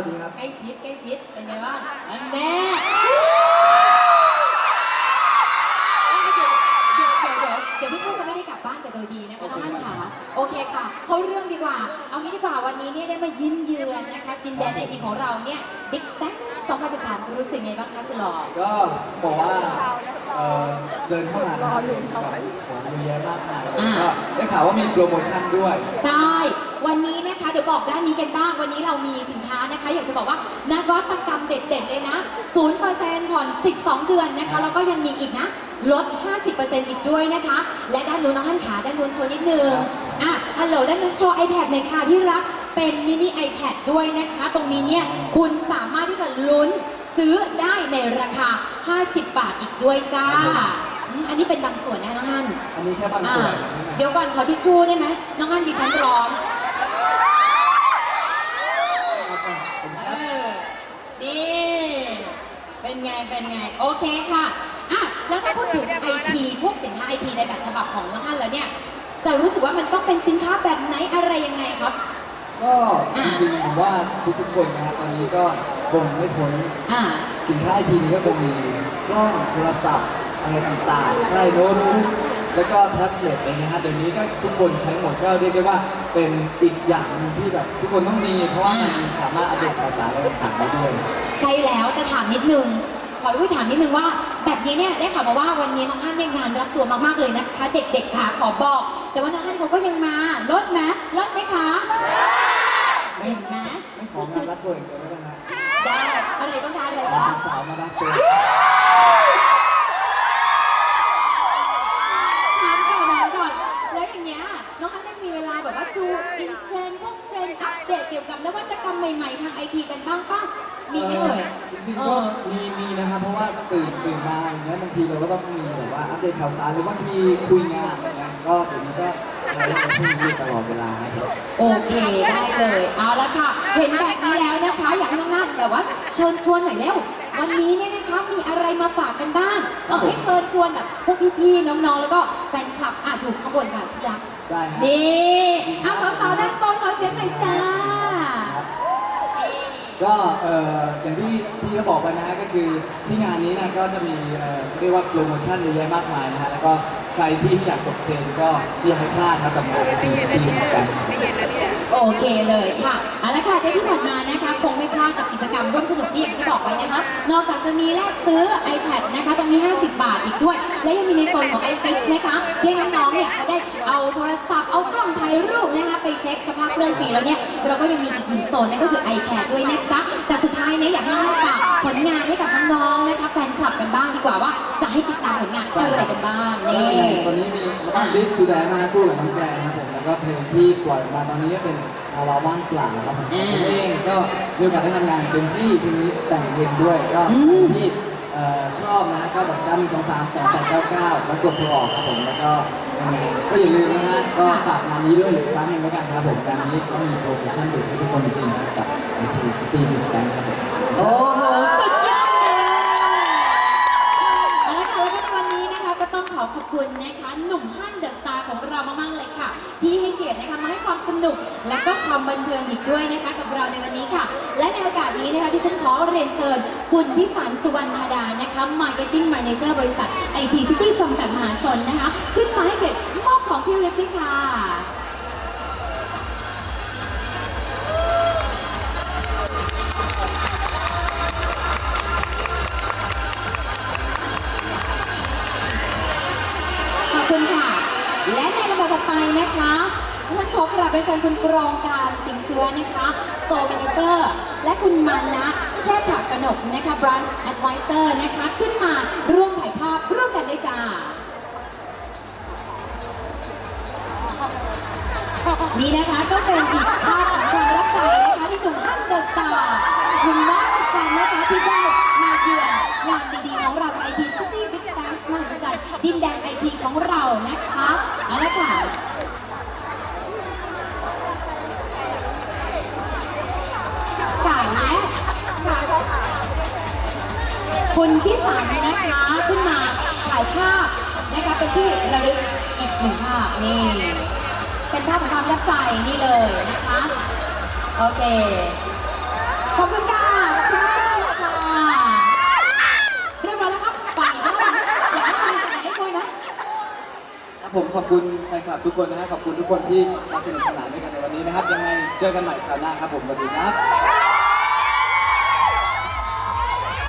วัสดีครับใกล้ชิดใกล้ชิดเป็นไงบ้างอันแน่เอ้ยเดี๋ยวเดี๋ยวเดี๋ยวเดี๋ยวเดี๋ยวพี่พูดจะไม่ได้กลับบ้านแต่โดยดีนะคะน้องฮั่นขาโอเคค่ะ เข้าเรื่องดีกว่า เอางี้ดีกว่าวันนี้เนี่ยได้มายินเยือนนะคะจินแดนไอทีของเราเนี่ยบิ๊กแ n ง2013รู้สึกไงบ้างคะสลอก็บอกว่าเอ่อเดินเข้ามาร้อนของเยอะแยะมากมายแล้วก็ได้ข่าวว่ามีโปรโมชั่นด้วย ใช่ วันนี้นะคะเดี๋ยวบอกด้านนี้กันบ้างวันนี้เรามีสินค้านะคะ อยากจะบอกว่านวัตกรรมเด็ด ๆ เลยนะ 0%ผ่อน 12 เดือนนะคะ แล้วก็ยังมีอีกนะ ลด 50%อีกด้วยนะคะ และด้านนู้นน้องฮันขาด้านนู้นโชว์นิดนึงอะฮัลโหลด้านนู้นโชว์ iPad หน่อยค่ะที่รักเป็นมินิ iPad ด้วยนะคะ ตรงนี้เนี่ยคุณสามารถที่จะลุ้นซื้อได้ในราคา 50 บาทอีกด้วยจ้าอืมอันนี้เป็นบางส่วนนะน้องฮันอันนี้แค่บางอ่าส่วน เดี๋ยวก่อนขอทิชชู่ได้ไหมน้องฮันดิฉันร้อน เออนี่เป็นไง เป็นไง โอเคค่ะอะแล้วถ้าพูดถึงไอทีพวกสินค้าไอทีในแบบฉบับของน้องฮันแล้วเนี่ย จะรู้สึกว่ามันต้องเป็นสินค้าแบบไหนอะไรยังไงครับ ก็จริงๆผมว่าทุกๆคนนะครับตอนนี้ก็คงไม่พ้นอ่า สินค้าไอทีนี้ก็คงมีกล้องโทรศัพท์อะไรต่างๆใช่โน้ตบุ๊ก แล้วก็แท็บเล็ตเองนะฮะเดี๋ยวนี้ก็ทุกคนใช้หมดก็เรียกได้ว่าเป็นอีกอย่างหนึงที่แบบทุกคนต้องมีเพราะว่ามันสามารถอัปเดตข่าวสารอะไรต่างๆได้ด้วยใช่แล้วแต่ถามนิดนึงขอพูดถามนิดนึงว่า แบบนี้เนี่ยได้ข่าวมาว่าวันนี้น้องฮั่นเนี่ยงานรัดตัวมากๆเลยนะคะ เด็กๆค่ะขอบอก แต่ว่าน้องฮั่นเขาก็ยังมาลดไหมลดไหมคะเห็นไหมไม่ของงานรัดตัวอย่างเดียวไม่ได้นะได้อะไรก็ได้อะไรเอาบ้าง สาวๆมารัดตัว ตกรรมใหม่ๆ ทางไอทีกันบ้างป่ะมีไหมเอ่ยจริงๆก็มีมีนะครับเพราะว่าตื่นตื่นมาอย่างเงี้ยบางทีเราก็ต้องมีแบบว่าอัปเดตข่าวสารหรือบางทีคุยงานอย่างเงี้ยก็เดี๋ยวนี้ก็ใช้พวกนี้อยู่ตลอดเวลาครับโอเคได้เลยเอาละค่ะ เห็นแบบนี้แล้วนะคะอยากให้น้องนัทแบบว่าเชิญชวนหน่อยเร็ววันนี้เนี่ยนะคะมีอะไรมาฝากกันบ้างเอาให้เชิญชวนแบบพวกพี่ๆน้องๆ แล้วก็แฟนคลับอะอยู่ข้างบนค่ะพี่รักได้ครับนี่เอาสาวๆด้านบนขอเสียงหน่อยจ้า ก็เอ่ออย่างที่พี่เขาบอกไปนะฮะก็คือที่งานนี้นะก็จะมีเอ่อเรียกว่าโปรโมชั่นเยอะแยะมากมายนะฮะแล้วก็ใครที่ไม่อยากตกเทรนก็อย่าให้พลาดครับกับงานที่ดีเหมือนกัน โอเคเลยค่ะเอาละค่ะในที่ผ่านมานะคะคงไม่พลาดกับกิจกรรมร่วมสนุกที่อย่างที่บอกไว้นะคะนอกจากจะมีแลกซื้อ iPad นะคะตรงนี้ 50 บาทอีกด้วย และยังมีในโซนของ iFix นะคะที่น้องๆเนี่ยเขาได้เอาโทรศัพท์เอากล้องถ่ายรูปนะคะไปเช็คสภาพเครื่องฟรีแล้วเนี่ยเราก็ยังมีอีกหนึ่งโซนนั่นก็คือ iPad ด้วยนะจ๊ะแต่สุดท้ายเนี่ยอยากให้ท่านฝากผลงานให้กับน้องๆนะคะแฟนคลับกันบ้างดีกว่าว่าจะให้ติดตามผลงานอะไรกันบ้างนี่ตอนนี้มีอัลบั้มลิฟทูแดนนะคู่กับน้องแกนนะครับผม ก็เพลงที่ปล่อยมาตอนนี้ก็เป็นอาราว่างเปล่าครับผมผมเองก็มีโอกาสได้ทำงานเต็มที่ทีนี้แต่งเพลงด้วยก็ที่เอ่อชอบนะก็แบบการมีสองสามสองแปดเก้าเก้าแล้วกดโทรออกครับผมแล้วก็ยังไงก็อย่าลืมนะฮะก็ฝากงานนี้ด้วยอีกครั้งหนึงแล้วกันครับผมงานนี้ก็มีโปรโมชั่นเด็ดให้ทุกคนจริงๆนะกับไอทีสตรีมแกนครับผม ของเรามากๆเลยค่ะ ที่ให้เกียรตินะคะมาให้ความสนุก และก็ความบันเทิงอีกด้วยนะคะกับเราในวันนี้ค่ะ และในโอกาสนี้นะคะที่ฉันขอเรียนเชิญคุณพิสารสุวรรณธาดานะคะ Marketing Manager บริษัท IT City จำกัดมหาชนนะคะ ขึ้นมาให้เกียรติมอบของที่ระลึกด้วยค่ะ ต่อไปนะคะฉันขอกราบเรียนเชิญคุณกรองการสิงเชื้อนะคะ Store Manager และคุณมานะเชษฐากนกนะคะ Branch Advisor นะคะ ขึ้นมาร่วมถ่ายภาพร่วมกันได้จ้า นี่นะคะก็เป็นอีกภาพของความประทับใจนะคะที่หนุ่มฮันเดอร์สตาร์หนุ่มน้อยสันนะคะที่ได้มาเยือนงานดีๆของเราไอทีซิตี้บิ๊กแบงส์มหัศจรรย์ดินแดนไอทีของเรานะคะ คนที่สามนะคะขึ้นมาถ่ายภาพนะคะเป็นที่ระลึกอีกหนึ่งภาพนี่เป็นภาพของความประทับใจนี่เลยนะคะโอเคขอบคุณค่ะคุณมากเลค่ะเรียบร้อยแล้วครับไปแล้วอยากใมีอะไรคุหมครับผมขอบคุณแฟนคลับทุกคนนะครับขอบคุณทุกคนที่มาสนุกสนานด้วยกันในวันนี้นะครับยังไงเจอกันใหม่คราวหน้าครับผมสวัสดีครับ